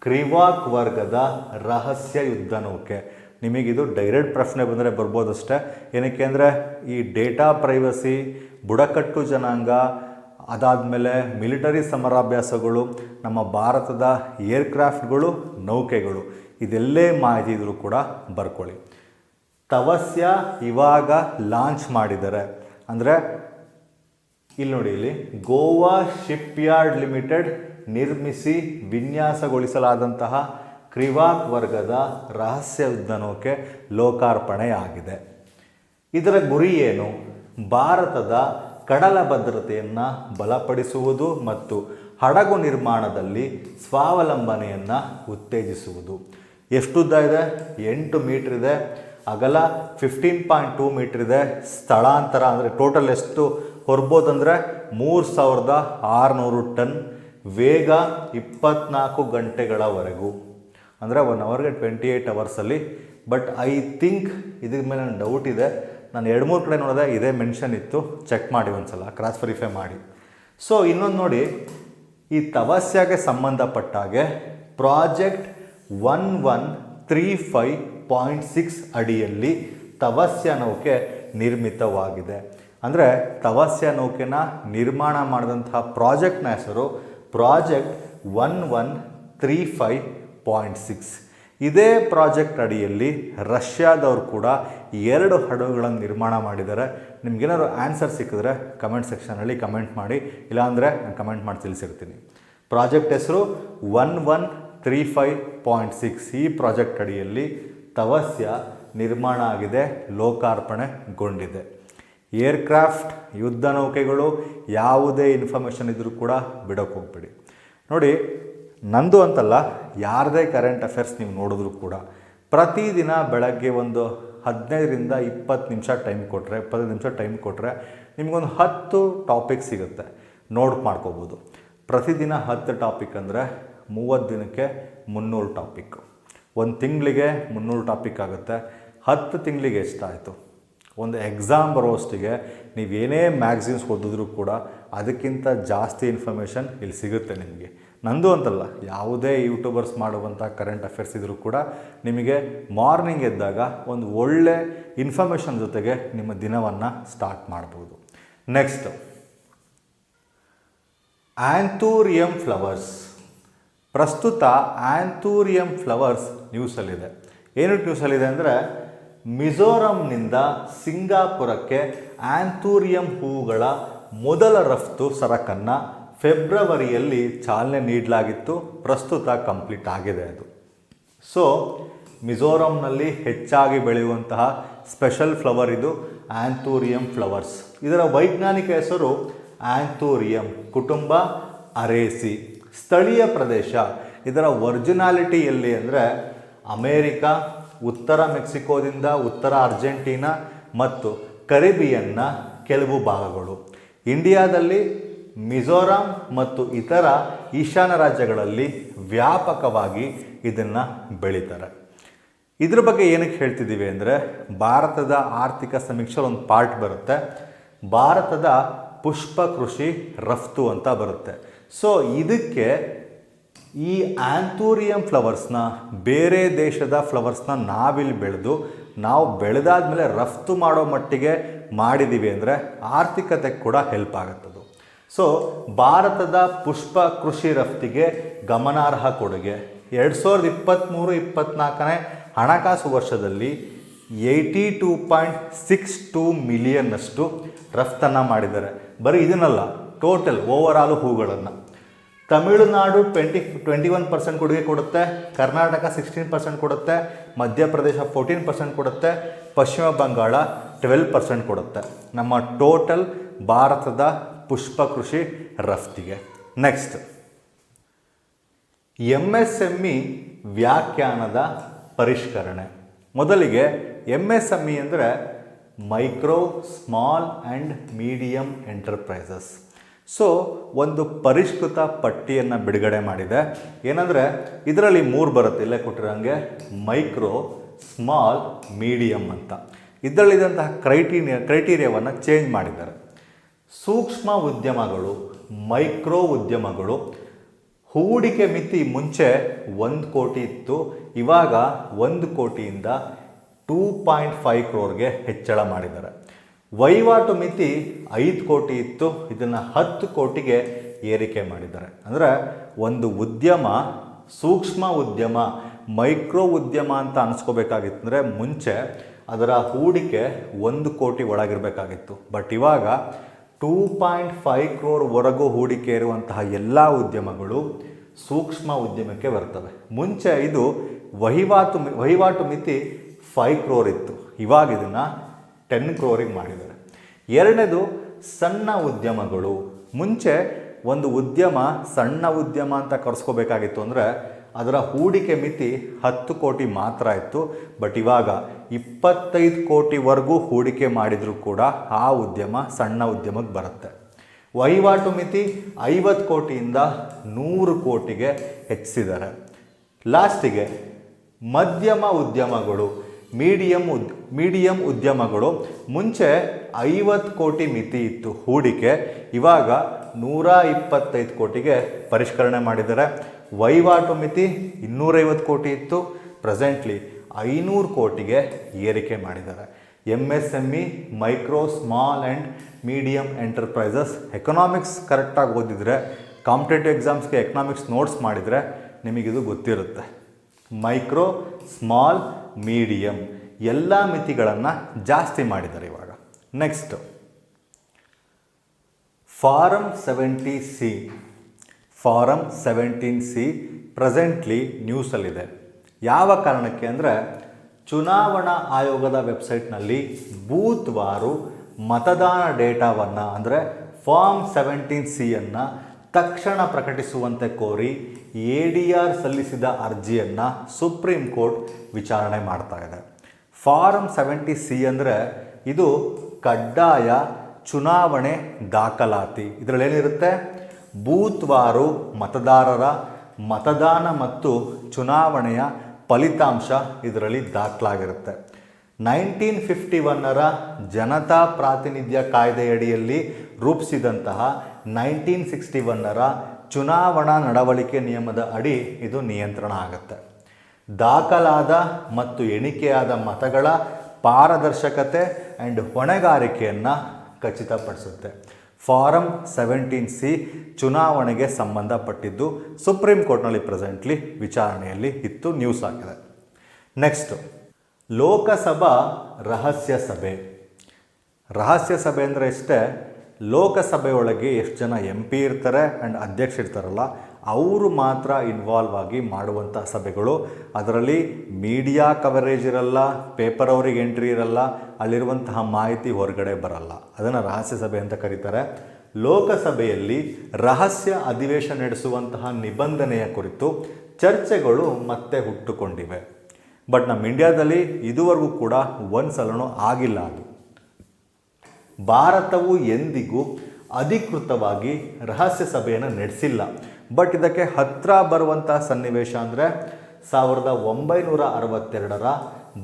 ಕ್ರಿವಾಕ್ ವರ್ಗದ ರಹಸ್ಯ ಯುದ್ಧ ನೌಕೆ. ನಿಮಗಿದು ಡೈರೆಕ್ಟ್ ಪ್ರಶ್ನೆ ಬಂದರೆ ಬರ್ಬೋದಷ್ಟೇ. ಏನಕ್ಕೆ ಅಂದರೆ, ಈ ಡೇಟಾ ಪ್ರೈವಸಿ, ಬುಡಕಟ್ಟು ಜನಾಂಗ, ಅದಾದಮೇಲೆ ಮಿಲಿಟರಿ ಸಮರಾಭ್ಯಾಸಗಳು, ನಮ್ಮ ಭಾರತದ ಏರ್ಕ್ರಾಫ್ಟ್ಗಳು, ನೌಕೆಗಳು. ಇದೆಲ್ಲೇ ಮಾಹಿತಿ ಇದ್ರೂ ಕೂಡ ಬರ್ಕೊಳ್ಳಿ. ತವಸ್ಯ ಇವಾಗ ಲಾಂಚ್ ಮಾಡಿದ್ದಾರೆ ಅಂದರೆ ಇಲ್ಲಿ ನೋಡಿ ಇಲ್ಲಿ, ಗೋವಾ ಶಿಪ್ ಯಾರ್ಡ್ ಲಿಮಿಟೆಡ್ ನಿರ್ಮಿಸಿ ವಿನ್ಯಾಸಗೊಳಿಸಲಾದಂತಹ ಕ್ರಿವಾಕ್ ವರ್ಗದ ರಹಸ್ಯ ಉದ್ಯಾನಕ್ಕೆ ನೌಕೆ ಲೋಕಾರ್ಪಣೆಯಾಗಿದೆ. ಇದರ ಗುರಿ ಏನು? ಭಾರತದ ಕಡಲ ಭದ್ರತೆಯನ್ನು ಬಲಪಡಿಸುವುದು ಮತ್ತು ಹಡಗು ನಿರ್ಮಾಣದಲ್ಲಿ ಸ್ವಾವಲಂಬನೆಯನ್ನು ಉತ್ತೇಜಿಸುವುದು. ಎಷ್ಟುದ್ದ ಇದೆ? ಎಂಟು ಮೀಟ್ರ್ ಇದೆ. ಅಗಲ ಫಿಫ್ಟೀನ್ ಪಾಯಿಂಟ್ ಟೂ ಮೀಟ್ರ್ ಇದೆ. ಸ್ಥಳಾಂತರ ಅಂದರೆ ಟೋಟಲ್ ಎಷ್ಟು ಹೊರ್ಬೋದಂದರೆ ಮೂರು ಸಾವಿರದ ಆರುನೂರು ಟನ್. ವೇಗ ಇಪ್ಪತ್ನಾಲ್ಕು ಗಂಟೆಗಳವರೆಗೂ. ಅಂದರೆ ಒನ್ ಅವರ್ಗೆ ಟ್ವೆಂಟಿ ಏಯ್ಟ್ ಅವರ್ಸಲ್ಲಿ ಬಟ್ ಐ ಥಿಂಕ್ ಇದ್ರ ಮೇಲೆ ನನ್ನ ಡೌಟ್ ಇದೆ. ನಾನು ಎರಡು ಮೂರು ಕಡೆ ನೋಡಿದೆ, ಇದೇ ಮೆನ್ಷನ್ ಇತ್ತು. ಚೆಕ್ ಮಾಡಿ ಒಂದ್ಸಲ ಕ್ರಾಸ್ ವೆರಿಫೈ ಮಾಡಿ. ಸೊ ಇನ್ನೊಂದು ನೋಡಿ. ಈ ತವಸ್ಯಾಗೆ ಸಂಬಂಧಪಟ್ಟಾಗೆ project one one three five point six ಅಡಿಯಲ್ಲಿ ತವಸ್ಯ ನೌಕೆ ನಿರ್ಮಿತವಾಗಿದೆ. ಅಂದರೆ ತವಸ್ಯ ನೌಕೆನ ನಿರ್ಮಾಣ ಮಾಡಿದಂತಹ ಪ್ರಾಜೆಕ್ಟ್ನ ಹೆಸರು project one one three five point six ಇದೇ ಪ್ರಾಜೆಕ್ಟ್ ಅಡಿಯಲ್ಲಿ ರಷ್ಯಾದವರು ಕೂಡ ಎರಡು ಹಡಗುಗಳನ್ನು ನಿರ್ಮಾಣ ಮಾಡಿದ್ದಾರೆ. ನಿಮ್ಗೇನಾದ್ರು ಆನ್ಸರ್ ಸಿಕ್ಕಿದ್ರೆ ಕಮೆಂಟ್ ಸೆಕ್ಷನಲ್ಲಿ ಕಮೆಂಟ್ ಮಾಡಿ, ಇಲ್ಲಾಂದರೆ ನಾನು ಕಮೆಂಟ್ ಮಾಡಿ ತಿಳಿಸಿರ್ತೀನಿ. ಪ್ರಾಜೆಕ್ಟ್ ಹೆಸರು one one three five point six ಈ ಪ್ರಾಜೆಕ್ಟ್ ಅಡಿಯಲ್ಲಿ ತವಸ್ಯ ನಿರ್ಮಾಣ ಆಗಿದೆ, ಲೋಕಾರ್ಪಣೆಗೊಂಡಿದೆ. ಏರ್ಕ್ರಾಫ್ಟ್, ಯುದ್ಧ ನೌಕೆಗಳು, ಯಾವುದೇ ಇನ್ಫಾರ್ಮೇಷನ್ ಇದ್ದರೂ ಕೂಡ ಬಿಡೋಕ್ಕೆ ಹೋಗ್ಬೇಡಿ. ನೋಡಿ, ನಂದು ಅಂತಲ್ಲ, ಯಾರದೇ ಕರೆಂಟ್ ಅಫೇರ್ಸ್ ನೀವು ನೋಡಿದ್ರು ಕೂಡ, ಪ್ರತಿದಿನ ಬೆಳಗ್ಗೆ ಒಂದು ಹದಿನೈದರಿಂದ ಇಪ್ಪತ್ತು ನಿಮಿಷ ಟೈಮ್ ಕೊಟ್ಟರೆ ಇಪ್ಪತ್ತೈದು ನಿಮಿಷ ಟೈಮ್ ಕೊಟ್ಟರೆ ನಿಮಗೊಂದು ಹತ್ತು ಟಾಪಿಕ್ ಸಿಗುತ್ತೆ. ನೋಟ್ ಮಾಡ್ಕೋಬೋದು. ಪ್ರತಿದಿನ ಹತ್ತು ಟಾಪಿಕ್ ಅಂದರೆ ಮೂವತ್ತು ದಿನಕ್ಕೆ ಮುನ್ನೂರು ಟಾಪಿಕ್ ಒಂದು ತಿಂಗಳಿಗೆ ಮುನ್ನೂರು ಟಾಪಿಕ್ ಆಗುತ್ತೆ. ಹತ್ತು ತಿಂಗಳಿಗೆ ಎಷ್ಟಾಯಿತು? ಒಂದು ಎಕ್ಸಾಮ್ ಬರೋಷ್ಟಿಗೆ ನೀವೇನೇ ಮ್ಯಾಗ್ಝಿನ್ಸ್ ಓದಿದ್ರೂ ಕೂಡ ಅದಕ್ಕಿಂತ ಜಾಸ್ತಿ ಇನ್ಫಾರ್ಮೇಷನ್ ಇಲ್ಲಿ ಸಿಗುತ್ತೆ ನಿಮಗೆ. ನಂದು ಅಂತಲ್ಲ, ಯಾವುದೇ ಯೂಟ್ಯೂಬರ್ಸ್ ಮಾಡುವಂಥ ಕರೆಂಟ್ ಅಫೇರ್ಸ್ ಇದ್ದರೂ ಕೂಡ ನಿಮಗೆ ಮಾರ್ನಿಂಗ್ ಎದ್ದಾಗ ಒಂದು ಒಳ್ಳೆ ಇನ್ಫಾರ್ಮೇಷನ್ ಜೊತೆಗೆ ನಿಮ್ಮ ದಿನವನ್ನು ಸ್ಟಾರ್ಟ್ ಮಾಡ್ಬೋದು. ನೆಕ್ಸ್ಟ್ ಆ್ಯಂಥೂರಿಯಂ ಫ್ಲವರ್ಸ್ ಪ್ರಸ್ತುತ ಆ್ಯಂಥೂರಿಯಂ ಫ್ಲವರ್ಸ್ ನ್ಯೂಸಲ್ಲಿದೆ. ಏನು ನ್ಯೂಸಲ್ಲಿದೆ ಅಂದರೆ ಮಿಜೋರಂನಿಂದ ಸಿಂಗಾಪುರಕ್ಕೆ ಆ್ಯಂಥೂರಿಯಂ ಹೂವುಗಳ ಮೊದಲ ರಫ್ತು ಸರಕನ್ನು ಫೆಬ್ರವರಿಯಲ್ಲಿ ಚಾಲನೆ ನೀಡಲಾಗಿತ್ತು. ಪ್ರಸ್ತುತ ಕಂಪ್ಲೀಟ್ ಆಗಿದೆ ಅದು. ಸೊ ಮಿಜೋರಂನಲ್ಲಿ ಹೆಚ್ಚಾಗಿ ಬೆಳೆಯುವಂತಹ ಸ್ಪೆಷಲ್ ಫ್ಲವರ್ ಇದು ಆ್ಯಂಥೂರಿಯಂ ಫ್ಲವರ್ಸ್. ಇದರ ವೈಜ್ಞಾನಿಕ ಹೆಸರು ಆ್ಯಂಥೂರಿಯಂ ಕುಟುಂಬ ಅರೇಸಿ. ಸ್ಥಳೀಯ ಪ್ರದೇಶ. ಇದರ ಒರಿಜಿನಾಲಿಟಿ ಎಲ್ಲಿ ಅಂದರೆ ಅಮೇರಿಕಾ, ಉತ್ತರ ಮೆಕ್ಸಿಕೋದಿಂದ ಉತ್ತರ ಅರ್ಜೆಂಟೀನಾ ಮತ್ತು ಕರಿಬಿಯನ್ನ ಕೆಲವು ಭಾಗಗಳು. ಇಂಡಿಯಾದಲ್ಲಿ ಮಿಜೋರಾಂ ಮತ್ತು ಇತರ ಈಶಾನ್ಯ ರಾಜ್ಯಗಳಲ್ಲಿ ವ್ಯಾಪಕವಾಗಿ ಇದನ್ನು ಬೆಳೀತಾರೆ. ಇದ್ರ ಬಗ್ಗೆ ಏನಕ್ಕೆ ಹೇಳ್ತಿದ್ದೀವಿ ಅಂದರೆ ಭಾರತದ ಆರ್ಥಿಕ ಸಮೀಕ್ಷೆ ಒಂದು ಪಾರ್ಟ್ ಬರುತ್ತೆ. ಭಾರತದ ಪುಷ್ಪ ಕೃಷಿ ರಫ್ತು ಅಂತ ಬರುತ್ತೆ. ಸೊ ಇದಕ್ಕೆ ಈ ಆ್ಯಂಥೂರಿಯಂ ಫ್ಲವರ್ಸ್ನ ಬೇರೆ ದೇಶದ ಫ್ಲವರ್ಸ್ನ ನಾವಿಲ್ಲಿ ಬೆಳೆದು, ನಾವು ಬೆಳೆದಾದ ಮೇಲೆ ರಫ್ತು ಮಾಡೋ ಮಟ್ಟಿಗೆ ಮಾಡಿದ್ದೀವಿ ಅಂದರೆ ಆರ್ಥಿಕತೆ ಕೂಡ ಹೆಲ್ಪ್ ಆಗುತ್ತದು. ಸೊ ಭಾರತದ ಪುಷ್ಪ ಕೃಷಿ ರಫ್ತಿಗೆ ಗಮನಾರ್ಹ ಕೊಡುಗೆ. ಎರಡು ಸಾವಿರದ ಇಪ್ಪತ್ತ್ಮೂರು ಇಪ್ಪತ್ತ್ನಾಲ್ಕನೇ ಹಣಕಾಸು ವರ್ಷದಲ್ಲಿ eighty two point six two ಮಿಲಿಯನ್ನಷ್ಟು ರಫ್ತನ್ನು ಮಾಡಿದ್ದಾರೆ. ಬರೀ ಇದನ್ನಲ್ಲ ಟೋಟಲ್ ಓವರ್ ಆಲ್ ಹೂಗಳನ್ನು. Tamil Nadu twenty twenty one percent ಕೊಡುಗೆ ಕೊಡುತ್ತೆ, ಕರ್ನಾಟಕ ಸಿಕ್ಸ್ಟೀನ್ ಪರ್ಸೆಂಟ್ ಕೊಡುತ್ತೆ, ಮಧ್ಯಪ್ರದೇಶ ಫೋರ್ಟೀನ್ ಪರ್ಸೆಂಟ್ ಕೊಡುತ್ತೆ, ಪಶ್ಚಿಮ ಬಂಗಾಳ ಟ್ವೆಲ್ ಪರ್ಸೆಂಟ್ ಕೊಡುತ್ತೆ. ನಮ್ಮ ಟೋಟಲ್ ಭಾರತದ ಪುಷ್ಪ ಕೃಷಿ ರಫ್ತಿಗೆ. Next M S M E ವ್ಯಾಖ್ಯಾನದ ಪರಿಷ್ಕರಣೆ. ಮೊದಲಿಗೆ ಎಂ ಎಸ್ ಎಂ ಇ ಅಂದರೆ micro small and medium enterprises so ಒಂದು ಪರಿಷ್ಕೃತ ಪಟ್ಟಿಯನ್ನು ಬಿಡುಗಡೆ ಮಾಡಿದೆ. ಏನಂದರೆ, ಇದರಲ್ಲಿ ಮೂರು ಬರುತ್ತೆ. ಇಲ್ಲೇ ಕೊಟ್ಟಿರೋಂಗೆ ಮೈಕ್ರೋ, ಸ್ಮಾಲ್ ಮೀಡಿಯಮ್ ಅಂತ. ಇದರಲ್ಲಿದ್ದಂತಹ ಕ್ರೈಟೀರಿಯ, ಕ್ರೈಟೀರಿಯಾವನ್ನು ಚೇಂಜ್ ಮಾಡಿದ್ದಾರೆ. ಸೂಕ್ಷ್ಮ ಉದ್ಯಮಗಳು, ಮೈಕ್ರೋ ಉದ್ಯಮಗಳು, ಹೂಡಿಕೆ ಮಿತಿ ಮುಂಚೆ ಒಂದು ಕೋಟಿ ಇತ್ತು. ಇವಾಗ ಒಂದು ಕೋಟಿಯಿಂದ ಟೂ ಪಾಯಿಂಟ್ ಫೈವ್ ಕ್ರೋರ್ಗೆ ಹೆಚ್ಚಳ ಮಾಡಿದ್ದಾರೆ. ವಹಿವಾಟು ಮಿತಿ ಐದು ಕೋಟಿ ಇತ್ತು, ಇದನ್ನು ಹತ್ತು ಕೋಟಿಗೆ ಏರಿಕೆ ಮಾಡಿದ್ದಾರೆ. ಅಂದರೆ ಒಂದು ಉದ್ಯಮ, ಸೂಕ್ಷ್ಮ ಉದ್ಯಮ, ಮೈಕ್ರೋ ಉದ್ಯಮ ಅಂತ ಅನಿಸ್ಕೋಬೇಕಾಗಿತ್ತು. ಅಂದರೆ ಮುಂಚೆ ಅದರ ಹೂಡಿಕೆ ಒಂದು ಕೋಟಿ ಒಳಗಿರಬೇಕಾಗಿತ್ತು. ಬಟ್ ಇವಾಗ ಟೂ ಪಾಯಿಂಟ್ ಫೈವ್ ಕ್ರೋರ್ವರೆಗೂ ಹೂಡಿಕೆ ಇರುವಂತಹ ಎಲ್ಲ ಉದ್ಯಮಗಳು ಸೂಕ್ಷ್ಮ ಉದ್ಯಮಕ್ಕೆ ಬರ್ತವೆ. ಮುಂಚೆ ಇದು ವಹಿವಾಟು ವಹಿವಾಟು ಮಿತಿ ಫೈವ್ ಕ್ರೋರ್ ಇತ್ತು. ಇವಾಗ ಇದನ್ನು ಟೆನ್ ಕ್ರೋರಿಗೆ ಮಾಡಿದ್ದಾರೆ. ಎರಡನೇದು ಸಣ್ಣ ಉದ್ಯಮಗಳು. ಮುಂಚೆ ಒಂದು ಉದ್ಯಮ ಸಣ್ಣ ಉದ್ಯಮ ಅಂತ ಕರೆಸ್ಕೋಬೇಕಾಗಿತ್ತು ಅಂದರೆ ಅದರ ಹೂಡಿಕೆ ಮಿತಿ ಹತ್ತು ಕೋಟಿ ಮಾತ್ರ ಇತ್ತು. ಬಟ್ ಇವಾಗ ಇಪ್ಪತ್ತೈದು ಕೋಟಿವರೆಗೂ ಹೂಡಿಕೆ ಮಾಡಿದರೂ ಕೂಡ ಆ ಉದ್ಯಮ ಸಣ್ಣ ಉದ್ಯಮಕ್ಕೆ ಬರುತ್ತೆ. ವಹಿವಾಟು ಮಿತಿ ಐವತ್ತು ಕೋಟಿಯಿಂದ ನೂರು ಕೋಟಿಗೆ ಹೆಚ್ಚಿಸಿದ್ದಾರೆ. ಲಾಸ್ಟಿಗೆ ಮಧ್ಯಮ ಉದ್ಯಮಗಳು. ಮೀಡಿಯಂ ಉದ್, ಮೀಡಿಯಂ ಉದ್ಯಮಗಳು ಮುಂಚೆ ಐವತ್ತು ಕೋಟಿ ಮಿತಿ ಇತ್ತು ಹೂಡಿಕೆ, ಇವಾಗ ನೂರ ಇಪ್ಪತ್ತೈದು ಕೋಟಿಗೆ ಪರಿಷ್ಕರಣೆ ಮಾಡಿದ್ದಾರೆ. ವಹಿವಾಟು ಮಿತಿ ಇನ್ನೂರೈವತ್ತು ಕೋಟಿ ಇತ್ತು. ಪ್ರೆಸೆಂಟ್ಲಿ ಐನೂರು ಕೋಟಿಗೆ ಏರಿಕೆ ಮಾಡಿದ್ದಾರೆ. M S M E micro, small and medium enterprises economics ಕರೆಕ್ಟಾಗಿ ಓದಿದರೆ, ಕಾಂಪಿಟೇಟಿವ್ ಎಕ್ಸಾಮ್ಸ್ಗೆ ಎಕನಾಮಿಕ್ಸ್ ನೋಟ್ಸ್ ಮಾಡಿದರೆ ನಿಮಗಿದು ಗೊತ್ತಿರುತ್ತೆ. ಮೈಕ್ರೋ, ಸ್ಮಾಲ್ ಮೀಡಿಯಮ್ ಎಲ್ಲ ಮಿತಿಗಳನ್ನು ಜಾಸ್ತಿ ಮಾಡಿದ್ದಾರೆ ಇವಾಗ. Next form seventy C form seventeen C presently ನ್ಯೂಸಲ್ಲಿದೆ ಯಾವ ಕಾರಣಕ್ಕೆ ಅಂದರೆ ಚುನಾವಣಾ ಆಯೋಗದ ವೆಬ್ಸೈಟ್ನಲ್ಲಿ ಬೂತ್ವಾರು ಮತದಾನ ಡೇಟಾವನ್ನು ಅಂದರೆ ಫಾರ್ಮ್ ಸೆವೆಂಟೀನ್ ಸಿಯನ್ನು ತಕ್ಷಣ ಪ್ರಕಟಿಸುವಂತೆ ಕೋರಿ ಎ ಡಿ ಆರ್ ಸಲ್ಲಿಸಿದ ಅರ್ಜಿಯನ್ನು ಸುಪ್ರೀಂ ಕೋರ್ಟ್ ವಿಚಾರಣೆ ಮಾಡ್ತಾ ಇದೆ. ಫಾರ್ಮ್ ಸೆವೆಂಟಿ ಸಿ ಅಂದರೆ ಇದು ಕಡ್ಡಾಯ ಚುನಾವಣೆ ದಾಖಲಾತಿ. ಇದರಲ್ಲಿ ಏನಿರುತ್ತೆ? ಬೂತ್ವಾರು ಮತದಾರರ ಮತದಾನ ಮತ್ತು ಚುನಾವಣೆಯ ಫಲಿತಾಂಶ ಇದರಲ್ಲಿ ದಾಖಲಾಗಿರುತ್ತೆ. ನೈನ್ಟೀನ್ ಫಿಫ್ಟಿ ಒನ್ನರ ಜನತಾ ಪ್ರಾತಿನಿಧ್ಯ ಕಾಯ್ದೆಯಡಿಯಲ್ಲಿ ರೂಪಿಸಿದಂತಹ ನೈನ್ಟೀನ್ ಸಿಕ್ಸ್ಟಿ ಒನ್ನರ ಚುನಾವಣಾ ನಡವಳಿಕೆ ನಿಯಮದ ಅಡಿ ಇದು ನಿಯಂತ್ರಣ ಆಗುತ್ತೆ. ದಾಖಲಾದ ಮತ್ತು ಎಣಿಕೆಯಾದ ಮತಗಳ ಪಾರದರ್ಶಕತೆ ಆ್ಯಂಡ್ ಹೊಣೆಗಾರಿಕೆಯನ್ನು ಖಚಿತಪಡಿಸುತ್ತೆ. ಫಾರಂ ಸೆವೆಂಟೀನ್ ಸಿ ಚುನಾವಣೆಗೆ ಸಂಬಂಧಪಟ್ಟಿದ್ದು ಸುಪ್ರೀಂ ಕೋರ್ಟ್ನಲ್ಲಿ ಪ್ರೆಸೆಂಟ್ಲಿ ವಿಚಾರಣೆಯಲ್ಲಿ ಇತ್ತು ನ್ಯೂಸ್ ಆಗಿದೆ. ನೆಕ್ಸ್ಟು, ಲೋಕಸಭಾ ರಹಸ್ಯ ಸಭೆ. ರಹಸ್ಯ ಸಭೆ ಅಂದರೆ ಇಷ್ಟೇ ಲೋಕಸಭೆಯೊಳಗೆ ಎಷ್ಟು ಜನ ಎಂ ಪಿ ಇರ್ತಾರೆ ಆ್ಯಂಡ್ ಅಧ್ಯಕ್ಷ ಇರ್ತಾರಲ್ಲ, ಅವರು ಮಾತ್ರ ಇನ್ವಾಲ್ವ್ ಆಗಿ ಮಾಡುವಂಥ ಸಭೆಗಳು. ಅದರಲ್ಲಿ ಮೀಡಿಯಾ ಕವರೇಜ್ ಇರಲ್ಲ ಪೇಪರ್ ಅವ್ರಿಗೆ ಎಂಟ್ರಿ ಇರಲ್ಲ, ಅಲ್ಲಿರುವಂತಹ ಮಾಹಿತಿ ಹೊರಗಡೆ ಬರಲ್ಲ. ಅದನ್ನು ರಹಸ್ಯ ಸಭೆ ಅಂತ ಕರೀತಾರೆ. ಲೋಕಸಭೆಯಲ್ಲಿ ರಹಸ್ಯ ಅಧಿವೇಶನ ನಡೆಸುವಂತಹ ನಿಬಂಧನೆಯ ಕುರಿತು ಚರ್ಚೆಗಳು ಮತ್ತೆ ಹುಟ್ಟುಕೊಂಡಿವೆ. ಬಟ್ ನಮ್ಮ ಇಂಡಿಯಾದಲ್ಲಿ ಇದುವರೆಗೂ ಕೂಡ ಒಂದು ಸಲನೂ ಆಗಿಲ್ಲ ಅದು. ಭಾರತವು ಎಂದಿಗೂ ಅಧಿಕೃತವಾಗಿ ರಹಸ್ಯ ಸಭೆಯನ್ನು ನಡೆಸಿಲ್ಲ. ಬಟ್ ಇದಕ್ಕೆ ಹತ್ತಿರ ಬರುವಂತಹ ಸನ್ನಿವೇಶ ಅಂದರೆ ಸಾವಿರದ ಒಂಬೈನೂರ ಅರವತ್ತೆರಡರ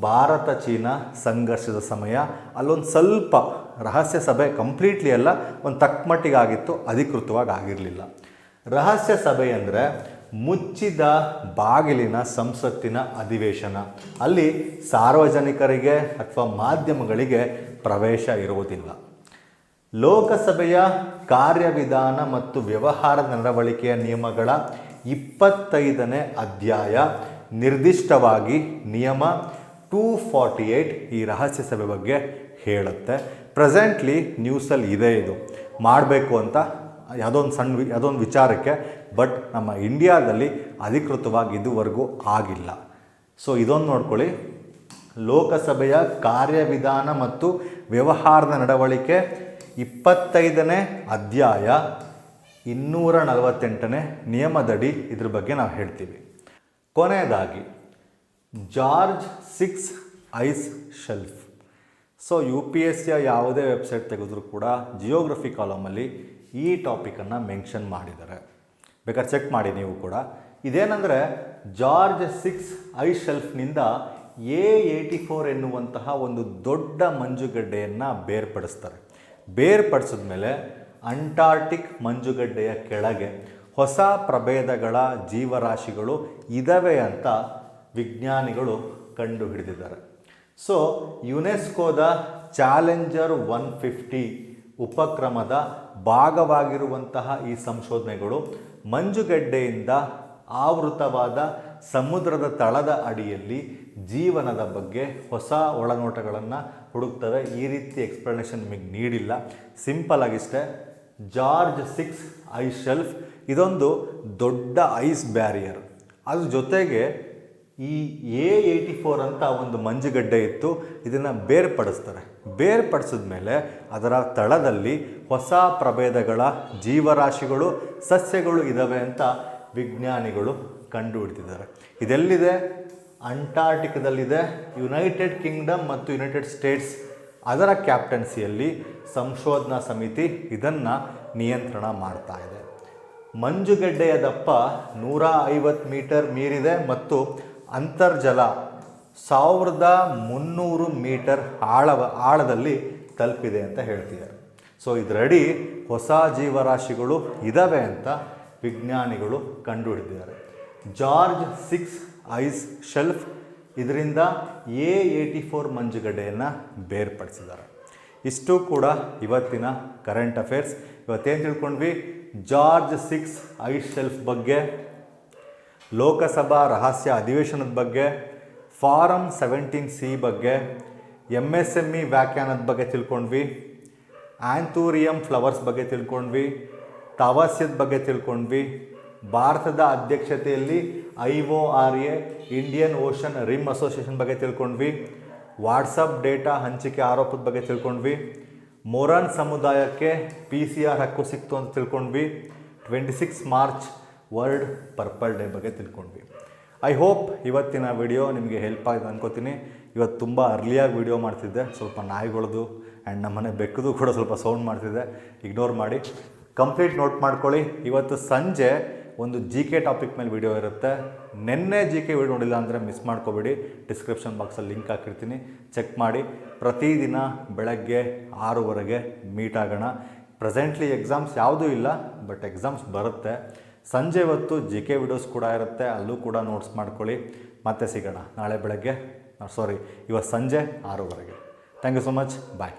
ಭಾರತ ಚೀನಾ ಸಂಘರ್ಷದ ಸಮಯ. ಅಲ್ಲೊಂದು ಸ್ವಲ್ಪ ರಹಸ್ಯ ಸಭೆ ಕಂಪ್ಲೀಟ್ಲಿ ಅಲ್ಲ, ಒಂದು ತಕ್ಕಮಟ್ಟಿಗೆ ಆಗಿತ್ತು ಅಧಿಕೃತವಾಗಿ ಆಗಿರಲಿಲ್ಲ. ರಹಸ್ಯ ಸಭೆ ಅಂದರೆ ಮುಚ್ಚಿದ ಬಾಗಿಲಿನ ಸಂಸತ್ತಿನ ಅಧಿವೇಶನ. ಅಲ್ಲಿ ಸಾರ್ವಜನಿಕರಿಗೆ ಅಥವಾ ಮಾಧ್ಯಮಗಳಿಗೆ ಪ್ರವೇಶ ಇರುವುದಿಲ್ಲ. ಲೋಕಸಭೆಯ ಕಾರ್ಯವಿಧಾನ ಮತ್ತು ವ್ಯವಹಾರದ ನಡವಳಿಕೆಯ ನಿಯಮಗಳ ಇಪ್ಪತ್ತೈದನೇ ಅಧ್ಯಾಯ ನಿರ್ದಿಷ್ಟವಾಗಿ ನಿಯಮ ಟೂ ಫಾರ್ಟಿ ಏಯ್ಟ್ ಈ ರಹಸ್ಯ ಸಭೆ ಬಗ್ಗೆ ಹೇಳುತ್ತೆ. ಪ್ರೆಸೆಂಟ್ಲಿ ನ್ಯೂಸಲ್ಲಿ ಇದೆ ಇದು. ಮಾಡಬೇಕು ಅಂತ ಯಾವುದೊಂದು ಸಣ್ಣ ವಿ- ಯಾವುದೋ ಒಂದು ವಿಚಾರಕ್ಕೆ ಬಟ್ ನಮ್ಮ ಇಂಡಿಯಾದಲ್ಲಿ ಅಧಿಕೃತವಾಗಿ ಇದುವರೆಗೂ ಆಗಿಲ್ಲ. ಸೊ ಇದೊಂದು ನೋಡ್ಕೊಳ್ಳಿ. ಲೋಕಸಭೆಯ ಕಾರ್ಯವಿಧಾನ ಮತ್ತು ವ್ಯವಹಾರದ ನಡವಳಿಕೆ ಇಪ್ಪತ್ತೈದನೇ ಅಧ್ಯಾಯ ಇನ್ನೂರ ನಲವತ್ತೆಂಟನೇ ನಿಯಮದಡಿ ಇದ್ರ ಬಗ್ಗೆ ನಾವು ಹೇಳ್ತೀವಿ. ಕೊನೆಯದಾಗಿ, George six ice shelf. So U P S ಸಿಯ ಯಾವುದೇ ವೆಬ್ಸೈಟ್ ತೆಗೆದ್ರೂ ಕೂಡ ಜಿಯೋಗ್ರಫಿ ಕಾಲಮಲ್ಲಿ ಈ ಟಾಪಿಕನ್ನು ಮೆನ್ಷನ್ ಮಾಡಿದ್ದಾರೆ. ಬೇಕಾದ್ರೆ ಚೆಕ್ ಮಾಡಿ ನೀವು ಕೂಡ. ಇದೇನೆಂದರೆ ಜಾರ್ಜ್ ಸಿಕ್ಸ್ ಐ ಶೆಲ್ಫ್ನಿಂದ ಎ ಏಯ್ಟಿ ಫೋರ್ ಎನ್ನುವಂತಹ ಒಂದು ದೊಡ್ಡ ಮಂಜುಗಡ್ಡೆಯನ್ನು ಬೇರ್ಪಡಿಸ್ತಾರೆ. ಬೇರ್ಪಡಿಸಿದ ಮೇಲೆ ಅಂಟಾರ್ಟಿಕ್ ಮಂಜುಗಡ್ಡೆಯ ಕೆಳಗೆ ಹೊಸ ಪ್ರಭೇದಗಳ ಜೀವರಾಶಿಗಳು ಇದಾವೆ ಅಂತ ವಿಜ್ಞಾನಿಗಳು ಕಂಡು ಹಿಡಿದಿದ್ದಾರೆ ಸೊ, ಯುನೆಸ್ಕೋದ ಚಾಲೆಂಜರ್ ಒನ್ ಫಿಫ್ಟಿ ಉಪಕ್ರಮದ ಭಾಗವಾಗಿರುವಂತಹ ಈ ಸಂಶೋಧನೆಗಳು ಮಂಜುಗಡ್ಡೆಯಿಂದ ಆವೃತವಾದ ಸಮುದ್ರದ ತಳದ ಅಡಿಯಲ್ಲಿ ಜೀವನದ ಬಗ್ಗೆ ಹೊಸ ಒಳನೋಟಗಳನ್ನು ಹುಡುಕ್ತವೆ. ಈ ರೀತಿ ಎಕ್ಸ್ಪ್ಲನೇಷನ್ ನಿಮಗೆ ನೀಡಿಲ್ಲ. Simple George six ice shelf ಇದೊಂದು ದೊಡ್ಡ ಐಸ್ ಬ್ಯಾರಿಯರ್ ಅದ್ರ ಜೊತೆಗೆ ಈ ಎ ಏಯ್ಟಿ ಫೋರ್ ಅಂತ ಒಂದು ಮಂಜುಗಡ್ಡೆ ಇತ್ತು. ಇದನ್ನು ಬೇರ್ಪಡಿಸ್ತಾರೆ. ಬೇರ್ಪಡಿಸಿದ ಮೇಲೆ ಅದರ ತಳದಲ್ಲಿ ಹೊಸ ಪ್ರಭೇದಗಳ ಜೀವರಾಶಿಗಳು, ಸಸ್ಯಗಳು ಇದ್ದಾವೆ ಅಂತ ವಿಜ್ಞಾನಿಗಳು ಕಂಡುಹಿಡಿದಿದ್ದಾರೆ. ಇದೆಲ್ಲಿದೆ? ಅಂಟಾರ್ಟಿಕದಲ್ಲಿದೆ, ಯುನೈಟೆಡ್ ಕಿಂಗ್ಡಮ್ ಮತ್ತು ಯುನೈಟೆಡ್ ಸ್ಟೇಟ್ಸ್. ಅದರ ಕ್ಯಾಪ್ಟನ್ಸಿಯಲ್ಲಿ ಸಂಶೋಧನಾ ಸಮಿತಿ ಇದನ್ನು ನಿಯಂತ್ರಣ ಮಾಡ್ತಾ ಇದೆ. ಮಂಜುಗಡ್ಡೆಯ ದಪ್ಪ ನೂರ ಐವತ್ತು ಮೀಟರ್ ಮೀರಿದೆ ಮತ್ತು ಅಂತರ್ಜಲ ಸಾವಿರದ ಮುನ್ನೂರು ಮೀಟರ್ ಆಳವ, ಆಳದಲ್ಲಿ ತಲುಪಿದೆ ಅಂತ ಹೇಳ್ತಿದ್ದಾರೆ. ಸೊ ಇದರಡಿ ಹೊಸ ಜೀವರಾಶಿಗಳು ಇದ್ದಾವೆ ಅಂತ ವಿಜ್ಞಾನಿಗಳು ಕಂಡುಹಿಡಿದಿದ್ದಾರೆ. ಜಾರ್ಜ್ ಸಿಕ್ಸ್ ಐಸ್ ಶೆಲ್ಫ್ ಇದರಿಂದ ಎ ಏಯ್ಟಿ ಫೋರ್ ಮಂಜುಗಡ್ಡೆಯನ್ನು ಬೇರ್ಪಡಿಸಿದ್ದಾರೆ. ಇಷ್ಟು ಕೂಡ ಇವತ್ತಿನ ಕರೆಂಟ್ ಅಫೇರ್ಸ್ ಇವತ್ತೇನು ತಿಳ್ಕೊಂಡ್ವಿ? ಜಾರ್ಜ್ ಸಿಕ್ಸ್ ಐಸ್ ಶೆಲ್ಫ್ ಬಗ್ಗೆ, ಲೋಕಸಭಾ ರಹಸ್ಯ ಅಧಿವೇಶನದ ಬಗ್ಗೆ ಫಾರಮ್ ಸೆವೆಂಟೀನ್ ಸಿ ಬಗ್ಗೆ ಎಂ ಎಸ್ ಎಂ ಇ ವ್ಯಾಖ್ಯಾನದ ಬಗ್ಗೆ ತಿಳ್ಕೊಂಡ್ವಿ ಆ್ಯಂಥೂರಿಯಂ ಫ್ಲವರ್ಸ್ ಬಗ್ಗೆ ತಿಳ್ಕೊಂಡ್ವಿ, ತಾವಾಸ್ಯದ ಬಗ್ಗೆ ತಿಳ್ಕೊಂಡ್ವಿ, ಭಾರತದ ಅಧ್ಯಕ್ಷತೆಯಲ್ಲಿ I O R A, Indian Ocean Rim Association ಬಗ್ಗೆ ತಿಳ್ಕೊಂಡ್ವಿ, ವಾಟ್ಸಪ್ ಡೇಟಾ ಹಂಚಿಕೆ ಆರೋಪದ ಬಗ್ಗೆ ತಿಳ್ಕೊಂಡ್ವಿ, ಮೊರಾನ್ ಸಮುದಾಯಕ್ಕೆ ಪಿ ಸಿ ಆರ್ ಹಕ್ಕು ಸಿಕ್ತು ಅಂತ ತಿಳ್ಕೊಂಡ್ವಿ, twenty six March world purple day ಬಗ್ಗೆ ತಿಳ್ಕೊಂಡ್ವಿ. ಐ ಹೋಪ್ ಇವತ್ತಿನ ವಿಡಿಯೋ ನಿಮಗೆ ಹೆಲ್ಪ್ ಆಗಿದೆ ಅನ್ಕೋತೀನಿ. ಇವತ್ತು ತುಂಬ ಅರ್ಲಿಯಾಗಿ ವಿಡಿಯೋ ಮಾಡ್ತಿದ್ದೆ. ಸ್ವಲ್ಪ ನಾಯಿಗಳದು ಆ್ಯಂಡ್ ನಮ್ಮನೆ ಬೆಕ್ಕದು ಕೂಡ ಸ್ವಲ್ಪ ಸೌಂಡ್ ಮಾಡ್ತಿದ್ದೆ. ಇಗ್ನೋರ್ ಮಾಡಿ. ಕಂಪ್ಲೀಟ್ ನೋಟ್ ಮಾಡ್ಕೊಳ್ಳಿ. ಇವತ್ತು ಸಂಜೆ ಒಂದು ಜಿ ಕೆ ಟಾಪಿಕ್ ಮೇಲೆ ವಿಡಿಯೋ ಇರುತ್ತೆ. ನಿನ್ನೆ ಜಿ ಕೆ ವಿಡಿಯೋ ನೋಡಿಲ್ಲ ಅಂದರೆ ಮಿಸ್ ಮಾಡ್ಕೋಬೇಡಿ. ಡಿಸ್ಕ್ರಿಪ್ಷನ್ ಬಾಕ್ಸಲ್ಲಿ ಲಿಂಕ್ ಹಾಕಿರ್ತೀನಿ. ಚೆಕ್ ಮಾಡಿ. ಪ್ರತಿದಿನ ಬೆಳಗ್ಗೆ ಆರೂವರೆಗೆ ಮೀಟ್ ಆಗೋಣ. ಪ್ರೆಸೆಂಟ್ಲಿ ಎಕ್ಸಾಮ್ಸ್ ಯಾವುದೂ ಇಲ್ಲ ಬಟ್ ಎಕ್ಸಾಮ್ಸ್ ಬರುತ್ತೆ. ಸಂಜೆ ಹೊತ್ತು ಜಿ ಕೆ ವಿಡಿಯೋಸ್ ಕೂಡ ಇರುತ್ತೆ, ಅಲ್ಲೂ ಕೂಡ ನೋಟ್ಸ್ ಮಾಡ್ಕೊಳ್ಳಿ. ಮತ್ತೆ ಸಿಗೋಣ. ನಾಳೆ ಬೆಳಗ್ಗೆ ಸಾರಿ ಇವತ್ತು ಸಂಜೆ ಆರೂವರೆಗೆ. Thank you so much bye